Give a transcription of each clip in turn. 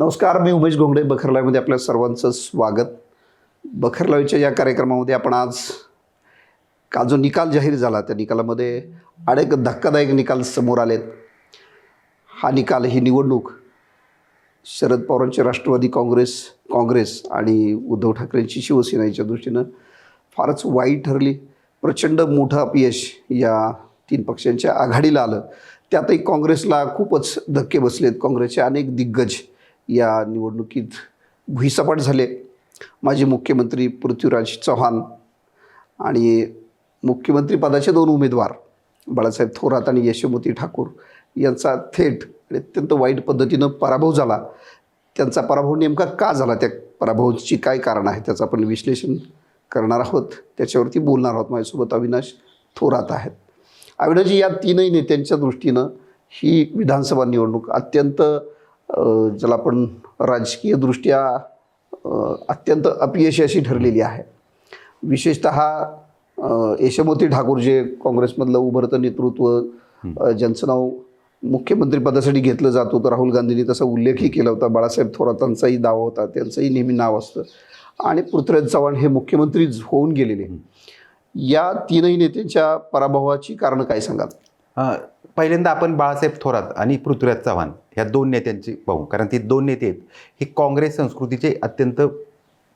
नमस्कार मी उमेश घोंगडे बखरलाईमध्ये आपल्या सर्वांचं स्वागत. बखरलाईच्या या कार्यक्रमामध्ये आपण आज काल जो निकाल जाहीर झाला त्या निकालामध्ये अनेक धक्कादायक निकाल समोर आलेत. हा निकाल ही निवडणूक शरद पवारांची राष्ट्रवादी काँग्रेस काँग्रेस आणि उद्धव ठाकरेंची शिवसेना याच्या दृष्टीनं फारच वाईट ठरली. प्रचंड मोठं अपयश या तीन पक्षांच्या आघाडीला आलं. त्यातही काँग्रेसला खूपच धक्के बसलेत. काँग्रेसचे अनेक दिग्गज या निवडणुकीत भुईसपाट झाले. माजी मुख्यमंत्री पृथ्वीराज चव्हाण आणि मुख्यमंत्रीपदाचे दोन उमेदवार बाळासाहेब थोरात आणि यशोमती ठाकूर यांचा थेट आणि अत्यंत वाईट पद्धतीनं पराभव झाला. त्यांचा पराभव नेमका का झाला? त्या पराभवाची काय कारण आहे? त्याचं आपण विश्लेषण करणार आहोत. त्याच्यावरती बोलणार आहोत. माझ्यासोबत अविनाश थोरात आहेत. अविनाशजी या तीनही नेत्यांच्या दृष्टीनं ही विधानसभा निवडणूक अत्यंत ज्याला आपण राजकीयदृष्ट्या अत्यंत अपयशी अशी ठरलेली आहे. विशेषत यशोमती ठाकूर जे काँग्रेसमधलं उभरतं नेतृत्व ज्यांचं नाव मुख्यमंत्रीपदासाठी घेतलं जात होतं राहुल गांधींनी तसा उल्लेखही केला होता. बाळासाहेब थोरातांचाही दावा होता त्यांचंही नेहमी नाव असतं. आणि पृथ्वीराज चव्हाण हे मुख्यमंत्री होऊन गेलेले. या तीनही नेत्यांच्या पराभवाची कारणं काय सांगाल? पहिल्यांदा आपण बाळासाहेब थोरात आणि पृथ्वीराज चव्हाण ह्या दोन नेत्यांची पाहू. कारण ते दोन नेते आहेत. हे काँग्रेस संस्कृतीचे अत्यंत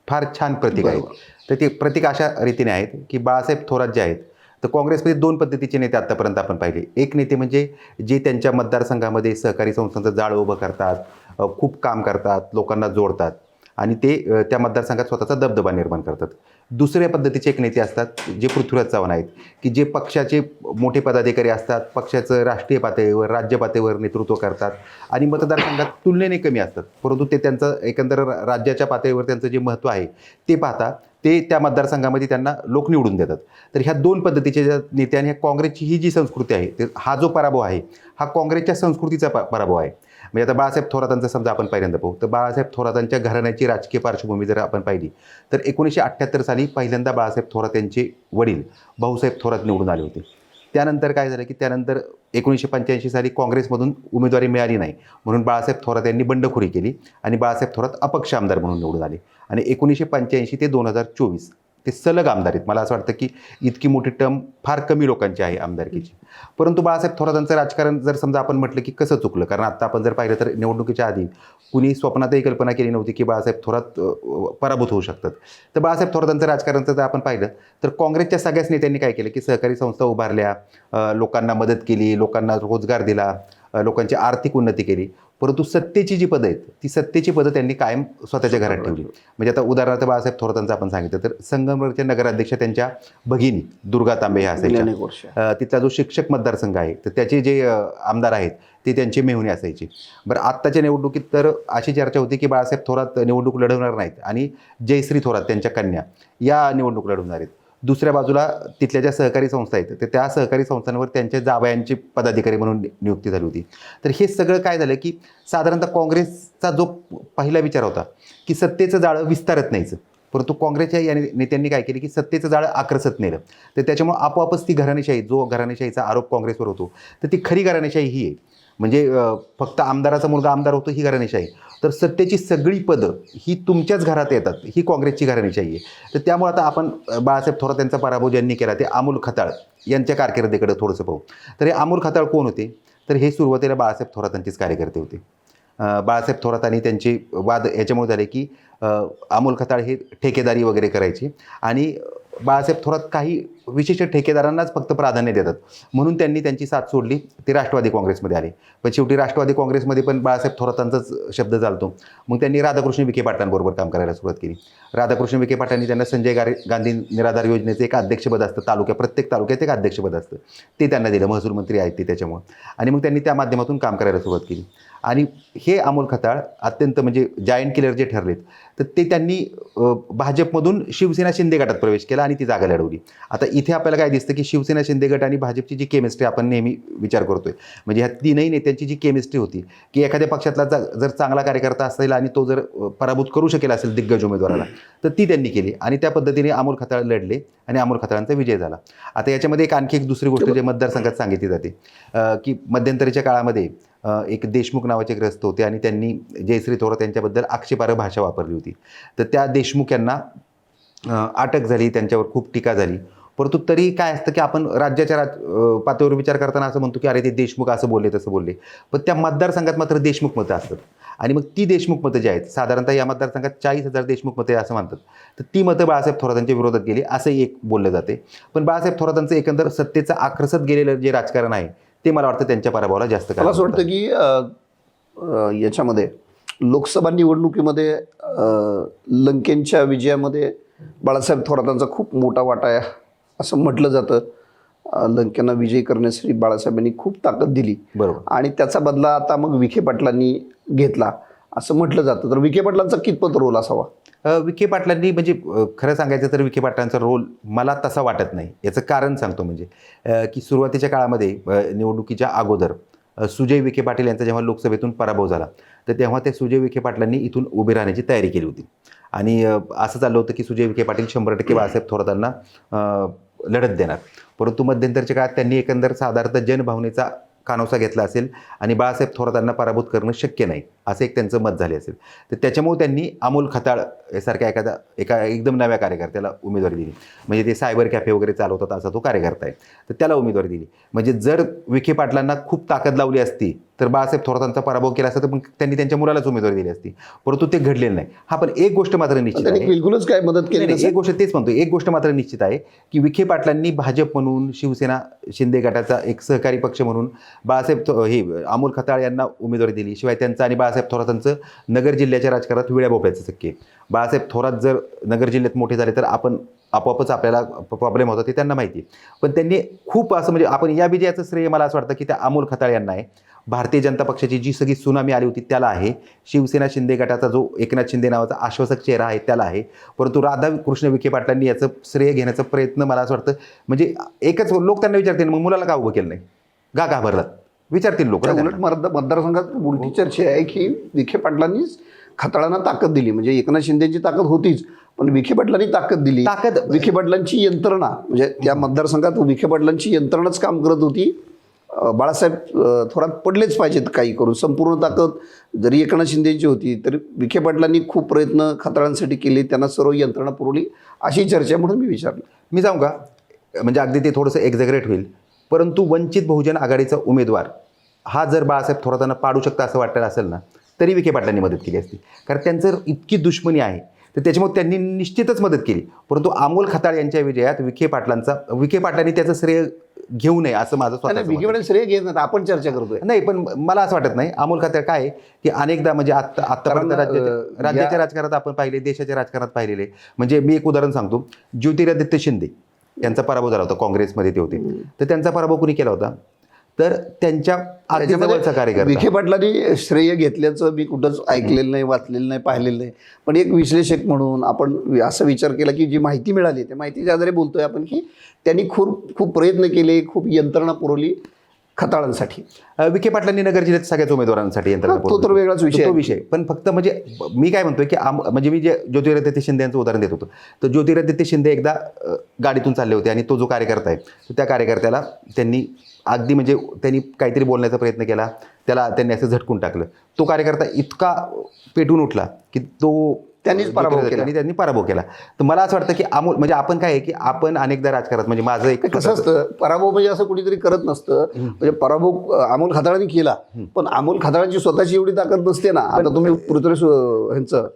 फार छान प्रतीक आहेत. तर ते प्रतीक अशा रीतीने आहेत की बाळासाहेब थोरात जे आहेत तर काँग्रेसमध्ये दोन पद्धतीचे नेते आत्तापर्यंत आपण पाहिले. एक नेते म्हणजे जे त्यांच्या मतदारसंघामध्ये सहकारी संस्थांचं जाळं उभं करतात खूप काम करतात लोकांना जोडतात. आणि ते त्या मतदारसंघात स्वतःचा दबदबा निर्माण करतात. दुसऱ्या पद्धतीचे एक नेते असतात जे पृथ्वीराज चव्हाण आहेत की जे पक्षाचे मोठे पदाधिकारी असतात पक्षाचं राष्ट्रीय पातळीवर राज्य पातळीवर नेतृत्व करतात आणि मतदारसंघात तुलनेने कमी असतात. परंतु ते त्यांचं एकंदर राज्याच्या पातळीवर त्यांचं जे महत्त्व आहे ते पाहता ते त्या मतदारसंघामध्ये त्यांना लोक निवडून देतात. तर ह्या दोन पद्धतीच्या ज्या नेत्या आणि ह्या काँग्रेसची ही जी संस्कृती आहे ते हा जो पराभव आहे हा काँग्रेसच्या संस्कृतीचा प पराभव आहे. म्हणजे आता बाळासाहेब थोरातांचं समजा आपण पहिल्यांदा पाहू तर बाळासाहेब थोरातांच्या घराण्याची राजकीय पार्श्वभूमी जर आपण पाहिली तर एकोणीसशे अठ्ठ्याहत्तर साली पहिल्यांदा बाळासाहेब थोरात यांचे वडील भाऊसाहेब थोरात निवडून आले होते. त्यानंतर काय झालं की त्यानंतर एकोणीसशे पंच्याऐंशी साली काँग्रेसमधून उमेदवारी मिळाली नाही म्हणून बाळासाहेब थोरात यांनी बंडखोरी केली आणि बाळासाहेब थोरात अपक्ष आमदार म्हणून निवडून आले. आणि एकोणीसशे पंच्याऐंशी ते दोन हजार चोवीस ते सलग आमदार आहेत. मला असं वाटतं की इतकी मोठी टर्म फार कमी लोकांची आहे आमदारकीची. परंतु बाळासाहेब थोरातांचं राजकारण जर समजा आपण म्हटलं की कसं चुकलं? कारण आत्ता आपण जर पाहिलं तर निवडणुकीच्या आधी कुणी स्वप्नातही कल्पना केली नव्हती की बाळासाहेब थोरात पराभूत होऊ शकतात. तर बाळासाहेब थोरातांचं राजकारणचं जर आपण पाहिलं तर काँग्रेसच्या सगळ्याच नेत्यांनी काय केलं की सहकारी संस्था उभारल्या लोकांना मदत केली लोकांना रोजगार दिला लोकांची आर्थिक उन्नती केली. परंतु सत्तेची जी पदं आहेत ती सत्तेची पदं त्यांनी कायम स्वतःच्या घरात ठेवली. म्हणजे आता उदाहरणार्थ बाळासाहेब थोरातांचं आपण सांगितलं तर संगमरचे नगराध्यक्ष त्यांच्या भगिनी दुर्गा तांबे ह्या असायच्या. तिथला जो शिक्षक मतदारसंघ आहे तर त्याचे जे आमदार आहेत ते त्यांचे मेहुणे असायचे. बरं आत्ताच्या निवडणुकीत तर अशी चर्चा होती की बाळासाहेब थोरात निवडणूक लढवणार नाहीत आणि जयश्री थोरात त्यांच्या कन्या या निवडणूक लढवणार आहेत. दुसऱ्या बाजूला तिथल्या ज्या सहकारी संस्था आहेत तर त्या सहकारी संस्थांवर त्यांच्या जावयांची पदाधिकारी म्हणून नियुक्ती झाली होती. तर हे सगळं काय झालं की साधारणतः काँग्रेसचा जो पहिला विचार होता की सत्तेचं जाळं विस्तारत नाहीचं परंतु काँग्रेसच्या या नेत्यांनी काय केलं की सत्तेचं जाळं आक्रसत नेलं. तर त्याच्यामुळे आपोआपच ती घराणेशाही जो घराणेशाहीचा आरोप काँग्रेसवर होतो तर ती खरी घराणेशाही ही आहे. म्हणजे फक्त आमदाराचा मुलगा आमदार होतो ही घराणेशाही. तर सत्तेची सगळी पदं ही तुमच्याच घरात येतात ही काँग्रेसची घराणेशाही आहे. तर त्यामुळे आता आपण बाळासाहेब थोरात यांचा पराभव ज्यांनी केला ते अमोल खताळ यांच्या कारकिर्दीकडे थोडंसं पाहू. तर हे अमोल खताळ कोण होते? तर हे सुरुवातीला बाळासाहेब थोरातांचेच कार्यकर्ते होते. बाळासाहेब थोरात आणि त्यांचे वाद याच्यामुळे झाले की अमोल खताळ हे ठेकेदारी वगैरे करायचे आणि बाळासाहेब थोरात काही विशिष्ट ठेकेदारांनाच फक्त प्राधान्य देतात. म्हणून त्यांनी त्यांची साथ सोडली. ते राष्ट्रवादी काँग्रेसमध्ये आले. पण शेवटी राष्ट्रवादी काँग्रेसमध्ये पण बाळासाहेब थोरातांचाच शब्द चालतो. मग त्यांनी राधाकृष्ण विखे पाटलांबरोबर काम करायला सुरुवात केली. राधाकृष्ण विखे पाटलांनी त्यांना संजय गारे गांधी निराधार योजनेचं एक अध्यक्षपद असतं. तालुक्या प्रत्येक तालुक्यात एक अध्यक्षपद असतं. ते त्यांना दिलं. महसूल मंत्री आहेत ते त्याच्यामुळं. आणि मग त्यांनी त्या माध्यमातून काम करायला सुरुवात केली. आणि हे अमोल खताळ अत्यंत म्हणजे जायंट किलर जे ठरलेत तर ते त्यांनी भाजपमधून शिवसेना शिंदे गटात प्रवेश केला आणि ती जागा लढवली. आता इथे आपल्याला काय दिसतं की शिवसेना शिंदे गट आणि भाजपची जी केमिस्ट्री आपण नेहमी विचार करतोय म्हणजे ह्या तीनही नेत्यांची जी केमिस्ट्री होती की एखाद्या पक्षातला जर चांगला कार्यकर्ता असेल आणि तो जर पराभूत करू शकेल असेल दिग्गज उमेदवाराला तर ती त्यांनी केली आणि त्या पद्धतीने अमोल खताळ लढले आणि अमोल खताळांचा विजय झाला. आता याच्यामध्ये एक आणखी एक दुसरी गोष्ट जे मतदारसंघात सांगितली जाते की मध्यंतरीच्या काळामध्ये एक देशमुख नावाचे ग्रस्त होते आणि त्यांनी जयश्री थोरात यांच्याबद्दल आक्षेपार्ह भाषा वापरली होती. तर त्या देशमुख यांना अटक झाली त्यांच्यावर खूप टीका झाली. परंतु तरी काय असतं की आपण राज्याच्या राज पातळीवर विचार करताना असं म्हणतो की अरे ते देशमुख असं बोलले तसं बोलले. पण त्या मतदारसंघात मात्र देशमुख मतं असतात. आणि मग ती देशमुख मतं जी आहेत साधारणतः या मतदारसंघात चाळीस हजार देशमुख मतं असं म्हणतात तर ती मतं बाळासाहेब थोरातांच्या विरोधात गेली असंही एक बोललं जाते. पण बाळासाहेब थोरातांचं एकंदर सत्तेचं आक्रसत गेलेलं जे राजकारण आहे ते मला वाटतं त्यांच्या पराभवाला जास्त मला असं वाटतं की याच्यामध्ये लोकसभा निवडणुकीमध्ये लंकेंच्या विजयामध्ये बाळासाहेब थोरातांचा खूप मोठा वाटा आहे असं म्हटलं जातं. लंकेंना विजयी करण्यासाठी बाळासाहेबांनी खूप ताकद दिली. बरोबर. आणि त्याचा बदला आता मग विखे पाटलांनी घेतला असं म्हटलं जातं. तर विखे पाटलांचा कितपत रोल असावा? विखे पाटलांनी म्हणजे खरं सांगायचं तर विखे पाटलांचा रोल मला तसा वाटत नाही. याचं कारण सांगतो म्हणजे की सुरुवातीच्या काळामध्ये निवडणुकीच्या अगोदर सुजय विखे पाटील यांचा जेव्हा लोकसभेतून पराभव झाला तर तेव्हा ते सुजय विखे पाटलांनी इथून उभे राहण्याची तयारी केली होती. आणि असं चाललं होतं की सुजय विखे पाटील शंभर टक्के बाळासाहेब थोरातांना लढत देणार. परंतु मध्यंतरच्या काळात त्यांनी एकंदर साधारणतः जनभावनेचा कानोसा घेतला असेल आणि बाळासाहेब थोरातांना पराभूत करणं शक्य नाही. असं एक त्यांचं मत झाले असेल. तर त्याच्यामुळे त्यांनी अमोल खताळ सारख्या एखादा एका एकदम नव्या कार्यकर्त्याला उमेदवारी दिली. म्हणजे ते सायबर कॅफे वगैरे चालवतात असा तो कार्यकर्ता आहे. तर त्याला उमेदवारी दिली. म्हणजे जर विखे पाटलांना खूप ताकद लावली असती तर बाळासाहेब थोरातांचा पराभव केला असता तर मग त्यांनी त्यांच्या मुलालाच उमेदवारी दिली असती. परंतु ते घडलेलं नाही. हा पण एक गोष्ट मात्र निश्चित आहे. बिलकुलच काय मदत केली. एक गोष्ट तेच म्हणतो एक गोष्ट मात्र निश्चित आहे की विखे पाटलांनी भाजप म्हणून शिवसेना शिंदे गटाचा एक सहकारी पक्ष म्हणून बाळासाहेब थो- हे अमोल खताळ यांना उमेदवारी दिली. शिवाय त्यांचं आणि बाळासाहेब थोरातांचं नगर जिल्ह्याच्या राजकारणात विड्या भोपळ्याचं शक्य आहे. बाळासाहेब थोरात जर नगर जिल्ह्यात मोठे झाले तर आपण आपोआपच आपल्याला प्रॉब्लेम होता ते त्यांना माहिती आहे. पण त्यांनी खूप असं म्हणजे आपण या विजयाचं श्रेय मला असं वाटतं की त्या अमोल खताळ यांना आहे. भारतीय जनता पक्षाची जी सगळी सुनामी आली होती त्याला आहे. शिवसेना शिंदे गटाचा जो एकनाथ शिंदे नावाचा आश्वासक चेहरा आहे त्याला आहे. परंतु राधा कृष्ण विखे पाटलांनी याचं श्रेय घेण्याचा प्रयत्न मला असं वाटतं म्हणजे एकच लोक त्यांना विचारतील मग मुलाला का उभं केलं नाही? गा घाबरलात विचारतील लोक उलट मतदा- मतदारसंघात उलटी चर्चा आहे की विखे पाटलांनीच खताळांना ताकद दिली. म्हणजे एकनाथ शिंदेची ताकद होतीच पण विखे पाटलांनी ताकद दिली. ताकद विखे पाटलांची यंत्रणा म्हणजे त्या मतदारसंघात विखे पाटलांची यंत्रणाच काम करत होती. बाळासाहेब थोरात पडलेच पाहिजेत काही करून. संपूर्ण ताकद जरी एकनाथ शिंदेची होती तरी विखे पाटलांनी खूप प्रयत्न खताळांसाठी केले त्यांना सर्व यंत्रणा पुरवली. अशी चर्चा म्हणून मी विचारलं. मी जाऊ का? म्हणजे अगदी ते थोडंसं एक्झॅगरेट होईल. परंतु वंचित बहुजन आघाडीचा उमेदवार हा जर बाळासाहेब थोरातांना पाडू शकता असं वाटलं असेल ना तरी विखे पाटलांनी मदत केली असती. कारण त्यांचं इतकी दुश्मनी आहे तर त्याच्यामुळे त्यांनी निश्चितच मदत केली. परंतु अमोल खताळ यांच्या विजयात विखे पाटलांचा विखे पाटलांनी त्याचं श्रेय घेऊ नये असं माझं. पाटील श्रेय घेत नाही आपण चर्चा करतोय. नाही पण मला असं वाटत नाही. अमोल खताळ काय की अनेकदा म्हणजे आत्ता आत्तापर्यंत राज्याच्या राज्याच्या राजकारणात आपण पाहिले देशाच्या राजकारणात पाहिलेले. म्हणजे मी एक उदाहरण सांगतो. ज्योतिरादित्य शिंदे. यांचा पराभव झाला होता काँग्रेसमध्ये ते होते. तर त्यांचा पराभव कुणी केला होता? तर त्यांच्या कार्यकर्ता. विखे पाटलांनी श्रेय घेतल्याचं मी कुठंच ऐकलेलं नाही वाचलेलं नाही पाहिलेलं नाही. पण एक विश्लेषक म्हणून आपण असा विचार केला की जी माहिती मिळाली त्या माहितीच्या आधारे बोलतोय आपण की त्यांनी खूप खूप प्रयत्न केले खूप यंत्रणा पुरवली. खताळांसाठी. विखे पाटलांनी नगर जिल्ह्यात सगळ्याच उमेदवारांसाठी यंत्रणा तो. तर वेगळाच विषय. विषय पण फक्त म्हणजे मी काय म्हणतोय की आम म्हणजे मी जे ज्योतिरादित्य शिंदे यांचं उदाहरण देत होतो. तर ज्योतिरादित्य शिंदे एकदा गाडीतून चालले होते आणि तो जो कार्यकर्ता आहे त्या कार्यकर्त्याला त्यांनी अगदी म्हणजे त्यांनी काहीतरी बोलण्याचा प्रयत्न केला. त्याला त्यांनी असं झटकून टाकलं. तो कार्यकर्ता इतका पेटून उठला की तो त्यांनीच पराभव केला. आणि त्यांनी पराभव केला. तर मला असं वाटतं की अमोल म्हणजे आपण काय आहे की आपण अनेकदा राजकारणात म्हणजे माझं एक कसं असतं पराभव म्हणजे असं कुणीतरी करत नसतं. म्हणजे पराभव अमोल खताळांनी केला. पण अमोल खताळांची स्वतःची एवढी ताकद नसते ना. आता तुम्ही पृथ्वी ह्यांचं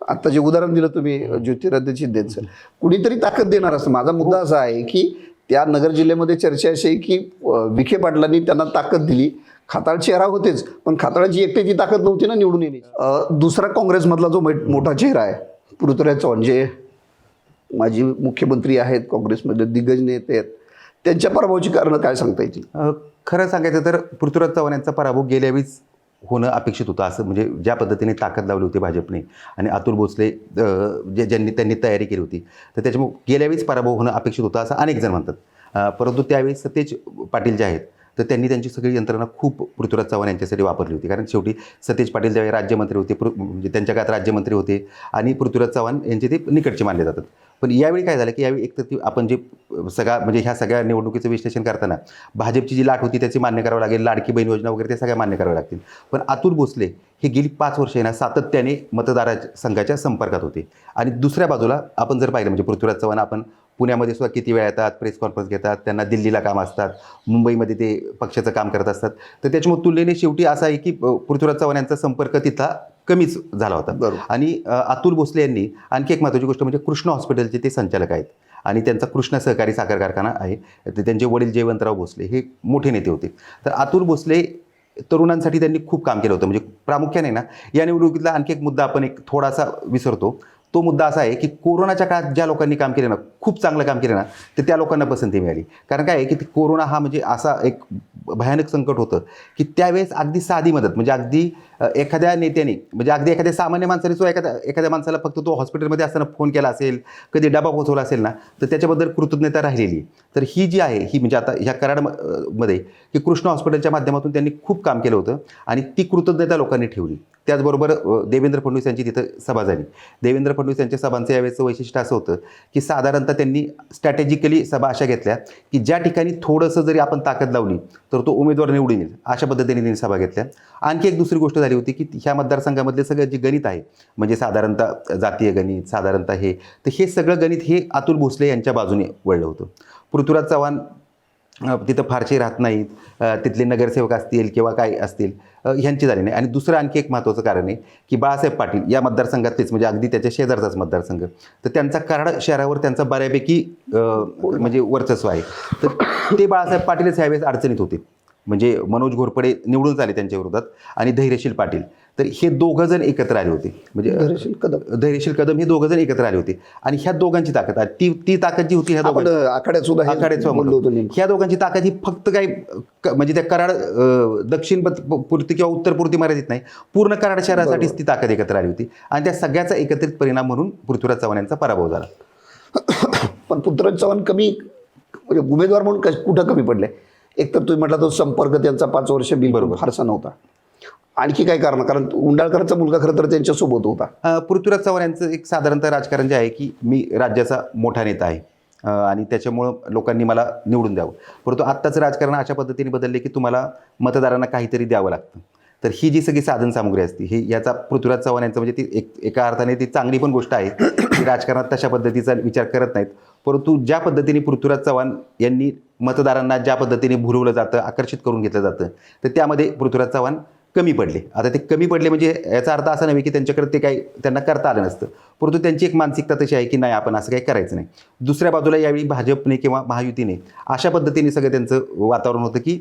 आता जे उदाहरण दिलं तुम्ही ज्योतिरादित्य शिंदेचं कुणीतरी ताकद देणार असतं माझा मुद्दा असा आहे की त्या नगर जिल्ह्यामध्ये चर्चा अशी आहे की विखे पाटलांनी त्यांना ताकद दिली. खाताळ चेहरा होतेच पण खाताळाची एकट्याची ताकद नव्हती ना निवडून येण्याची. दुसरा काँग्रेसमधला जो मै- मोठा चेहरा आहे पृथ्वीराज चव्हाण जे माजी मुख्यमंत्री आहेत काँग्रेसमधले दिग्गज नेते आहेत त्यांच्या पराभवाची कारणं काय सांगता येतील? खरं सांगायचं तर पृथ्वीराज चव्हाण यांचा पराभव गेल्या वेळीच होणं अपेक्षित होतं. असं म्हणजे ज्या पद्धतीने ताकद लावली होती भाजपने आणि अतुल भोसले जे ज्यांनी त्यांनी तयारी केली होती तर त्याच्यामुळे गेल्या वेळीच पराभव होणं अपेक्षित होतं असं अनेक जण म्हणतात. परंतु त्यावेळी सतेज पाटील जे आहेत तर त्यांनी त्यांची सगळी यंत्रणा खूप पृथ्वीराज चव्हाण यांच्यासाठी वापरली होती. कारण शेवटी सतेज पाटील ज्यावेळी राज्यमंत्री होते पृ म्हणजे त्यांच्या काळात राज्यमंत्री होते आणि पृथ्वीराज चव्हाण यांचे ते निकटचे मानले जातात. पण यावेळी काय झालं की यावेळी एक तर ती आपण जे सगळा म्हणजे ह्या सगळ्या निवडणुकीचं विश्लेषण करताना भाजपची जी लाट होती त्याची मान्य करावं लागेल लाडकी बहीण योजना वगैरे ते सगळ्या मान्य कराव्या लागतील. पण अतुल भोसले हे गेली पाच वर्ष ना सातत्याने मतदारा संघाच्या संपर्कात होते. आणि दुसऱ्या बाजूला आपण जर पाहिलं म्हणजे पृथ्वीराज चव्हाण आपण पुण्यामध्ये सुद्धा किती वेळा येतात प्रेस कॉन्फरन्स घेतात त्यांना दिल्लीला काम असतात मुंबईमध्ये ते पक्षाचं काम करत असतात. तर त्याच्यामुळे तुलनेने शेवटी असं आहे की पृथ्वीराज चव्हाण यांचा संपर्क तिथला कमीच झाला होता. बरोबर. आणि अतुल भोसले यांनी आणखी एक महत्त्वाची गोष्ट म्हणजे कृष्ण हॉस्पिटलचे ते संचालक आहेत. आणि त्यांचा कृष्ण सहकारी साखर कारखाना आहे. ते त्यांचे वडील जयवंतराव भोसले हे मोठे नेते होते. तर अतुल भोसले तरुणांसाठी त्यांनी खूप काम केलं होतं. म्हणजे प्रामुख्याने ना या निवडणुकीतला आणखी एक मुद्दा आपण एक थोडासा विसरतो. तो मुद्दा असा आहे की कोरोनाच्या काळात ज्या लोकांनी काम केलं ना खूप चांगलं काम केलं ना तर त्या लोकांना पसंती मिळाली. कारण काय आहे की ते कोरोना हा म्हणजे असा एक भयानक संकट होतं की त्यावेळेस अगदी साधी मदत म्हणजे अगदी एखाद्या नेत्याने म्हणजे अगदी एखाद्या सामान्य माणसाने सुद्धा एखाद्या एखाद्या माणसाला फक्त तो हॉस्पिटलमध्ये असताना फोन केला असेल कधी डबा पोचवला असेल ना तर त्याच्याबद्दल कृतज्ञता राहिलेली. तर ही जी आहे ही म्हणजे आता ह्या कराड म- मध्ये की कृष्ण हॉस्पिटलच्या माध्यमातून त्यांनी खूप काम केलं होतं आणि ती कृतज्ञता लोकांनी ठेवली. त्याचबरोबर देवेंद्र फडणवीस यांची तिथं सभा झाली. देवेंद्र फडणवीस यांच्या सभांचं यावेळेचं वैशिष्ट्य असं होतं की साधारणतः त्यांनी स्ट्रॅटेजिकली सभा अशा घेतल्या की ज्या ठिकाणी थोडंसं जरी आपण ताकद लावली तर तो उमेदवार निवडून येईल. अशा पद्धतीने त्यांनी सभा घेतल्या. आणखी एक दुसरी गोष्ट झाली होती की ह्या मतदारसंघामधले सगळं जे गणित आहे म्हणजे साधारणतः जातीय गणित साधारणतः हे तर हे सगळं गणित हे अतुल भोसले यांच्या बाजूने वळलं होतं. पृथ्वीराज चव्हाण तिथं फारसे राहत नाहीत. तिथले नगरसेवक असतील किंवा काय असतील ह्यांची झाली नाही. आणि दुसरं आणखी एक महत्त्वाचं कारण आहे की बाळासाहेब पाटील या मतदारसंघातलेच म्हणजे अगदी त्याच्या शेजारचाच मतदारसंघ. तर त्यांचा कराड शहरावर त्यांचा बऱ्यापैकी म्हणजे वर्चस्व आहे. तर ते बाळासाहेब पाटीलच ह्यावेळेस अडचणीत होते. म्हणजे मनोज घोरपडे निवडून आले त्यांच्या विरोधात आणि धैर्यशील पाटील. तर हे दोघं जण एकत्र आले होते. म्हणजे धैर्यशील कदम. धैर्यशील कदम हे दोघं जण एकत्र आले होते. आणि ह्या दोघांची ताकद ती ती ताकद जी होती ह्या आखाड्यात सुद्धा नेमकं. ह्या दोघांची ताकद ही फक्त काही म्हणजे त्या कराड दक्षिण पुरती किंवा उत्तर पुरती मर्यादित नाही. पूर्ण कराड शहरासाठीच ती ताकद एकत्र आली होती. आणि त्या सगळ्याचा एकत्रित परिणाम म्हणून पृथ्वीराज चव्हाण यांचा पराभव झाला. पण पुत्रराज चव्हाण कमी म्हणजे उमेदवार म्हणून कुठं कमी पडले? एक तर तुम्ही म्हटला तो संपर्क त्यांचा पाच वर्ष बिलकुल बरोबर. फारसा नव्हता. आणखी काय कारण? कारण उंडाळकरांचा मुलगा खरं तर त्यांच्यासोबत होता. पृथ्वीराज चव्हाण यांचं एक साधारणतः राजकारण जे आहे की मी राज्याचा मोठा नेता आहे. आणि त्याच्यामुळं लोकांनी मला निवडून द्यावं. परंतु आत्ताचं राजकारण अशा पद्धतीने बदलले की तुम्हाला मतदारांना काहीतरी द्यावं लागतं. तर ही जी सगळी साधन सामग्री असते ही याचा पृथ्वीराज चव्हाण यांचं म्हणजे ती एक एका अर्थाने ती चांगली पण गोष्ट आहे. की राजकारणात तशा पद्धतीचा विचार करत नाहीत. परंतु ज्या पद्धतीने पृथ्वीराज चव्हाण यांनी मतदारांना ज्या पद्धतीने भुरवलं जातं आकर्षित करून घेतलं जातं तर त्यामध्ये पृथ्वीराज चव्हाण कमी पडले. आता ते कमी पडले म्हणजे याचा अर्थ असा नव्हे की त्यांच्याकडे ते काही त्यांना करता आलं नसतं. परंतु त्यांची एक मानसिकता तशी आहे की नाही आपण असं काही करायचं नाही. दुसऱ्या बाजूला यावेळी भाजपने किंवा महायुतीने अशा पद्धतीने सगळं त्यांचं वातावरण होतं की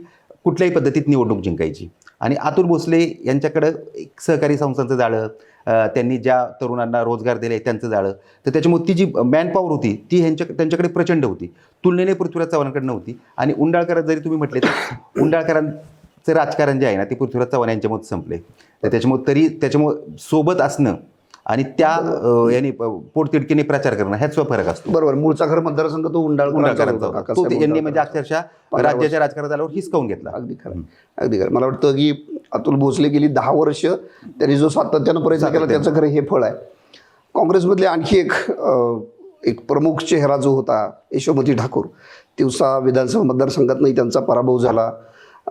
कुठल्याही पद्धतीत निवडणूक जिंकायची. आणि अतुल भोसले यांच्याकडं एक सहकारी संस्थांचं जाळं त्यांनी ज्या तरुणांना रोजगार दिले त्यांचं जाळं तर त्याच्यामुळे ती जी मॅनपॉवर होती ती ह्यांच्या त्यांच्याकडे प्रचंड होती. तुलनेने पृथ्वीराज चव्हाणांकडे नव्हती. आणि उंडाळकरात जरी तुम्ही म्हटले तर उंडाळकरांचं राजकारण जे आहे ना ते पृथ्वीराज चव्हाण यांच्यामुळे संपले. तर त्याच्यामुळे तरी त्याच्यामुळे सोबत असणं आणि त्या यांनी पोटतिडकीने प्रचार करणं ह्याच फरक असतो. बरोबर. मूळचा खरं मतदारसंघ तो ते- यांनी म्हणजे. अक्षरशः राज्याच्या राजकारणात आल्यावर हिसकावून घेतला. अगदी खरं. अगदी खरं. मला वाटतं की अतुल भोसले गेली दहा वर्ष त्यांनी जो सातत्यानं प्रयत्न केला. त्याचं खरं हे फळ आहे. काँग्रेसमधले आणखी एक एक प्रमुख चेहरा जो होता यशोमती ठाकूर तिवसा विधानसभा मतदारसंघातनंही त्यांचा पराभव झाला.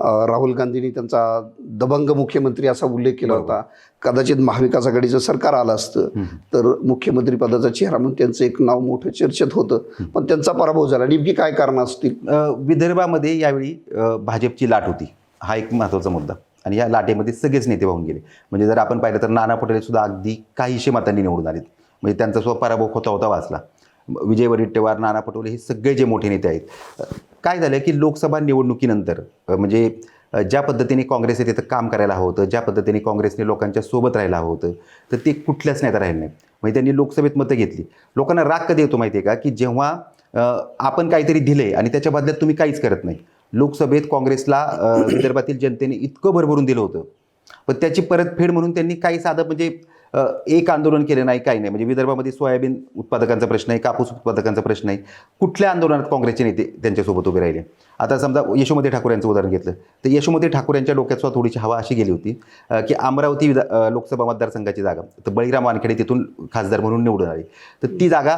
राहुल गांधींनी त्यांचा दबंग मुख्यमंत्री असा उल्लेख केला होता. कदाचित महाविकास आघाडीचं सरकार आलं असतं तर मुख्यमंत्री पदाचा चेहरा म्हणून त्यांचं एक नाव मोठं चर्चेत होतं. पण त्यांचा पराभव झाला. नेमकी काय कारणं असतील? विदर्भामध्ये यावेळी भाजपची लाट होती. हा एक महत्त्वाचा मुद्दा. आणि या लाटेमध्ये सगळेच नेते वाहून गेले. म्हणजे जर आपण पाहिलं तर नाना पटेल सुद्धा अगदी काहीशे मतांनी निवडून आलेत. म्हणजे त्यांचा सुद्धा पराभव होता होता वाचला. विजय वडेट्टीवार नाना पटोले हे सगळे जे मोठे नेते आहेत. काय झालं की लोकसभा निवडणुकीनंतर म्हणजे ज्या पद्धतीने काँग्रेस तिथं काम करायला हवं होतं ज्या पद्धतीने काँग्रेसने लोकांच्या सोबत राहायला हवं होतं तर ते कुठल्याच नेता राहिले नाही म्हणजे त्यांनी लोकसभेत मतं घेतली. लोकांना राग कधी येतो माहिती आहे का? की जेव्हा आपण काहीतरी दिले आणि त्याच्या बदल्यात तुम्ही काहीच करत नाही. लोकसभेत काँग्रेसला विदर्भातील जनतेने इतकं भरभरून दिलं होतं. पण त्याची परतफेड म्हणून त्यांनी काही साधं म्हणजे एक आंदोलन केलं नाही काही नाही. म्हणजे विदर्भामध्ये सोयाबीन उत्पादकांचा प्रश्न आहे कापूस उत्पादकांचा प्रश्न आहे. कुठल्या आंदोलनात काँग्रेसचे नेते त्यांच्यासोबत उभे राहिले? आता समजा यशोमती ठाकूर यांचं उदाहरण घेतलं. तर यशोमती ठाकूर यांच्या डोक्यात सुद्धा थोडीशी हवा अशी गेली होती की अमरावती विधा लोकसभा मतदारसंघाची जागा. तर बळीराम वानखेडे तिथून खासदार म्हणून निवडून आले. तर ती जागा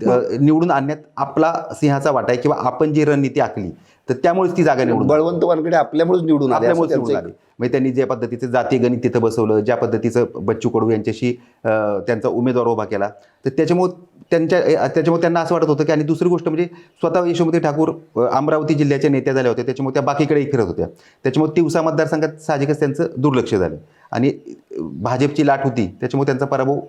निवडून आणण्यात आपला सिंहाचा वाटा आहे किंवा आपण जी रणनीती आखली तर त्यामुळेच ती जागा निवडून बळवंत वानकडे आपल्यामुळेच निवडून आपल्यामुळेच निवडून आले. म्हणजे त्यांनी ज्या पद्धतीचं जातीय गणित तिथं बसवलं ज्या पद्धतीचं बच्चू कडू यांच्याशी त्यांचा उमेदवार उभा केला तर त्याच्यामुळे त्यांच्या त्याच्यामुळे त्यांना असं वाटत होतं की आणि दुसरी गोष्ट म्हणजे स्वतः यशोमती ठाकूर अमरावती जिल्ह्याच्या नेत्या झाल्या होत्या त्याच्यामुळे त्या बाकीकडे फिरत होत्या. त्याच्यामुळे तिवसा मतदारसंघात साहजिकच त्यांचं दुर्लक्ष झालं. आणि भाजपची लाट होती त्याच्यामुळे त्यांचा पराभव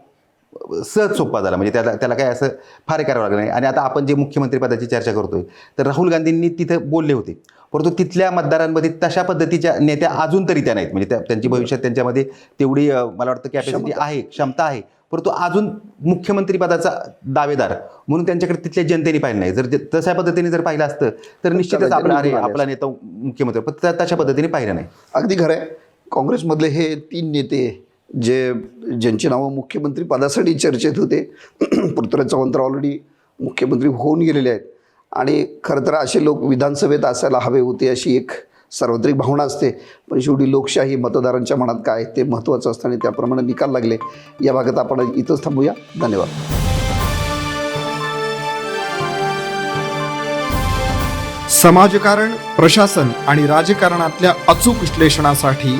सहज सोपा झाला. म्हणजे त्याला त्याला काय असं फार करावं लागलं नाही. आणि आता आपण जे मुख्यमंत्रीपदाची चर्चा करतोय तर राहुल गांधींनी तिथं बोलले होते. परंतु तिथल्या मतदारांमध्ये तशा पद्धतीच्या नेत्या अजून तरी त्या नाहीत. म्हणजे त्या त्यांची भविष्यात त्यांच्यामध्ये तेवढी मला वाटतं कॅपॅसिटी आहे क्षमता आहे. परंतु अजून मुख्यमंत्रीपदाचा दावेदार म्हणून त्यांच्याकडे तिथल्या जनतेने पाहिलं नाही. जर तशा पद्धतीने जर पाहिलं असतं तर निश्चितच आपला अरे आपला नेता मुख्यमंत्री. पण तशा पद्धतीने पाहिलं नाही. अगदी खरं आहे. काँग्रेसमधले हे तीन नेते जे ज्यांची नावं मुख्यमंत्री पदासाठी चर्चेत होते पृथ्वीराज चव्हाणराव ऑलरेडी मुख्यमंत्री होऊन गेलेले आहेत. आणि खरं तर असे लोक विधानसभेत असायला हवे होते अशी एक सार्वत्रिक भावना असते. पण शेवटी लोकशाही मतदारांच्या मनात काय ते महत्त्वाचं असतं आणि त्याप्रमाणे निकाल लागले. या भागात आपण इथंच थांबूया. धन्यवाद. समाजकारण प्रशासन आणि राजकारणातल्या अचूक विश्लेषणासाठी